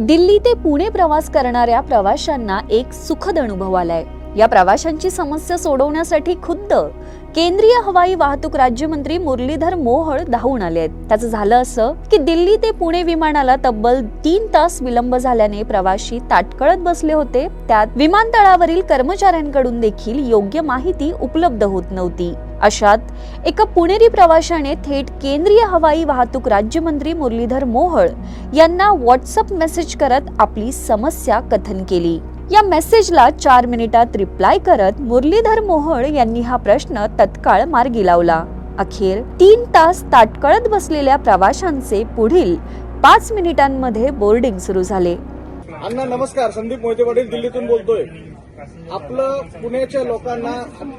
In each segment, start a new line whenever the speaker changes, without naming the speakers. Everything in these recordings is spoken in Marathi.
दिल्ली ते पुणे प्रवास करणाऱ्या प्रवाशांना एक सुखद अनुभव आलाय. या प्रवाशांची समस्या सोडवण्यासाठी खुद्द केंद्रीय हवाई वाहतूक राज्यमंत्री मुरलीधर मोहोळ धावून आले आहेत. त्याचं झालं असं की दिल्ली ते पुणे विमानाला तब्बल तीन तास विलंब झाल्याने प्रवाशी ताटकळत बसले होते. त्यात विमानतळावरील कर्मचाऱ्यांकडून देखील योग्य माहिती उपलब्ध होत नव्हती. अशात एका पुणेरी प्रवाशाने थेट केंद्रीय हवाई वाहतूक राज्यमंत्री मुरलीधर मोहोळ यांना व्हॉट्सअप मेसेज करत आपली समस्या कथन केली. या मेसेजला चार मिनिटात रिप्लाय करत मुरलीधर मोहोळ यांनी हा प्रश्न तत्काळ मार्गी लावला. अखेर तीन तास ताटकळत बसलेल्या प्रवाशांचे पुढील पाच मिनिटांमध्ये बोर्डिंग सुरू झाले.
अण्णा नमस्कार. संदीप मोहिते पाटील दिल्लीतून बोलतोय. आपलं पुण्याच्या लोकांना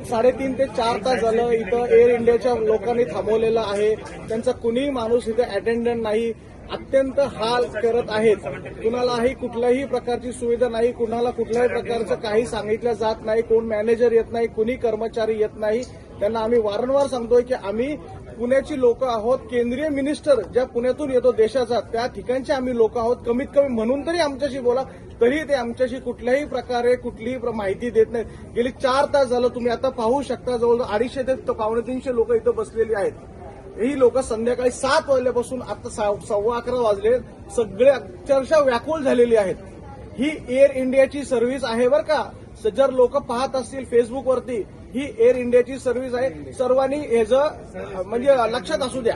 साडेतीन ते चार तास झालं इथं एअर इंडियाच्या लोकांनी थांबवलेलं आहे. त्यांचा कुणीही माणूस इथं अटेंडंट नाही. अत्यंत हाल करत आहेत. कुणालाही कुठल्याही प्रकारची सुविधा नाही. कुणाला कुठल्याही प्रकारचं काही सांगितलं जात नाही. कोण मॅनेजर येत नाही. कुणी कर्मचारी येत नाही. त्यांना आम्ही वारंवार सांगतोय की आम्ही पुण्याची लोक आहोत. केंद्रीय मिनिस्टर ज्या पुण्यातून येतो देशाचा त्या ठिकाणचे आम्ही लोक आहोत. कमीत कमी म्हणून तरी आमच्याशी बोला तरी ते आमच्याशी कुठल्याही प्रकारे कुठलीही माहिती देत नाहीत. गेली चार तास झालं तुम्ही आता पाहू शकता जवळजवळ अडीचशे ते पावणे तीनशे लोक इथं बसलेली आहेत. ही लोक संध्याकाळी सात वाजल्यापासून आता सव्वा अकरा वाजले. सगळे अक्षरशः व्याकुळ झालेली आहेत. ही एअर इंडियाची सर्व्हिस आहे बरं का. जर लोक पाहत असतील फेसबुकवरती ही एअर इंडियाची सर्व्हिस आहे. सर्वांनी याचं म्हणजे लक्षात असू द्या.